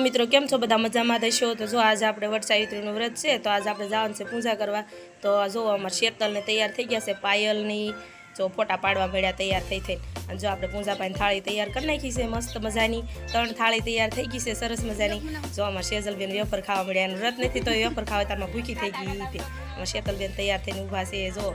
મિત્રો, કેમ છો? બધા મજામાં થશો તો જો આજે આપણે વટ વ્રત છે, તો આજે આપણે જવાનું છે પૂજા કરવા. તો જો અમારે શેતલને તૈયાર થઈ ગયા છે, પાયલની જો ફોટા પાડવા મળ્યા તૈયાર થઈ થઈ અને જો આપણે પૂજા પાણી થાળી તૈયાર કરી નાખી છે, મસ્ત મજાની. ત્રણ થાળી તૈયાર થઈ ગઈ છે, સરસ મજાની. જો અમારે શેજલબેન વેફર ખાવા મળ્યા એનું વ્રત નથી, તો વેફર ખાવા તારમાં ભૂખી થઈ ગઈ હતી. અમારે શેતલબેન તૈયાર થઈને ઊભા છે, જો.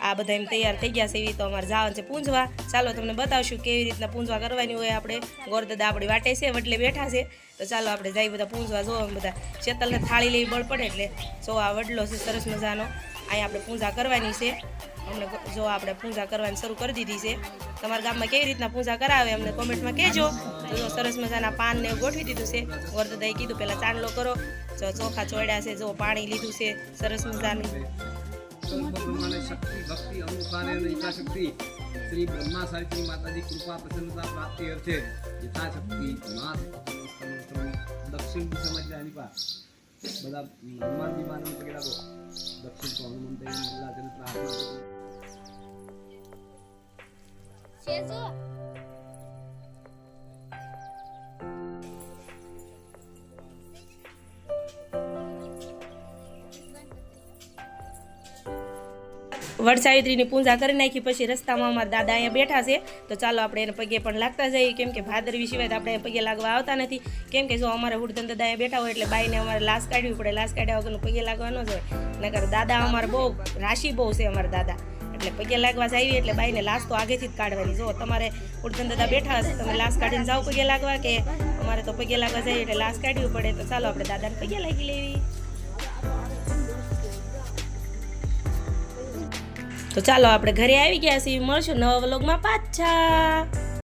આ બધા એમ તૈયાર થઈ ગયા છે એવી તો અમારે જવાનું છે પૂંજવા. ચાલો તમને બતાવશું કેવી રીતના પૂંજવા કરવાની હોય આપણે. ગોરદાદા આપણી વાટે છે વટલે બેઠા છે. તો ચાલો આપણે જઈ બધા પૂંજવા, જોવા બધા. શેતલને થાળી લેવી બળ પડે એટલે. જો આ વડલો છે સરસ મજાનો. અહીંયા આપણે પૂજા કરવાની છે. અમને જો આપણે પૂજા કરવાની શરૂ કરી દીધી છે. તમારા ગામમાં કેવી રીતના પૂજા કરાવે અમને કોમેન્ટમાં કહેજો. તો સરસ મજાના પાન ને ગોઠવી દીધું છે. ગોરદાદાએ કીધું પહેલાં ચાંદલો કરો. જો ચોખા ચોડ્યા છે, જો પાણી લીધું છે. સરસ મજાનું. સંકલ્પ પ્રમાણે શક્તિ ભક્તિ અનુસારે અને ઈચ્છાશક્તિ શ્રી બ્રહ્મા સાવિત્રી માતાજી કૃપા પ્રસન્નતા પ્રાપ્તિ અર્થે યથાશક્તિ મા દક્ષિણ દિશામાં એની પાસે બધા હનુમાનજી માનવ પગે દક્ષિણ તો હનુમંત પ્રાર્થના કરો. વડ સાવિત્રીની પૂજા કરી નાખી, પછી રસ્તામાં અમારા દાદા અહીંયા બેઠા છે. તો ચાલો આપણે એને પગે પણ લાગતા જઈએ. કેમ કે ભાદરવી સિવાય તો આપણે પગે લાગવા આવતા નથી. કેમ કે જો અમારે હુડધન દાદા અહીંયા બેઠા હોય એટલે બાઈને અમારે લાશ કાઢવી પડે. લાશ કાઢ્યા વગરનું પગે લાગવાનો જ હોય નકર દાદા અમારે બહુ, રાશિ બહુ છે અમારા દાદા. એટલે પગે લાગવા જઈએ એટલે બાઈને લાશ તો આગેથી જ કાઢવાની. જો તમારે ઉડધન દાદા બેઠા હશે, તમે લાશ કાઢીને જાઓ પગે લાગવા કે અમારે તો પગે લાગવા જઈએ એટલે લાશ કાઢવી પડે. તો ચાલો આપણે દાદાને પગે લાગી લેવી. તો ચાલો આપણે ઘરે આવી ગયા છીએ. મળશું નવા વ્લોગમાં પાછા.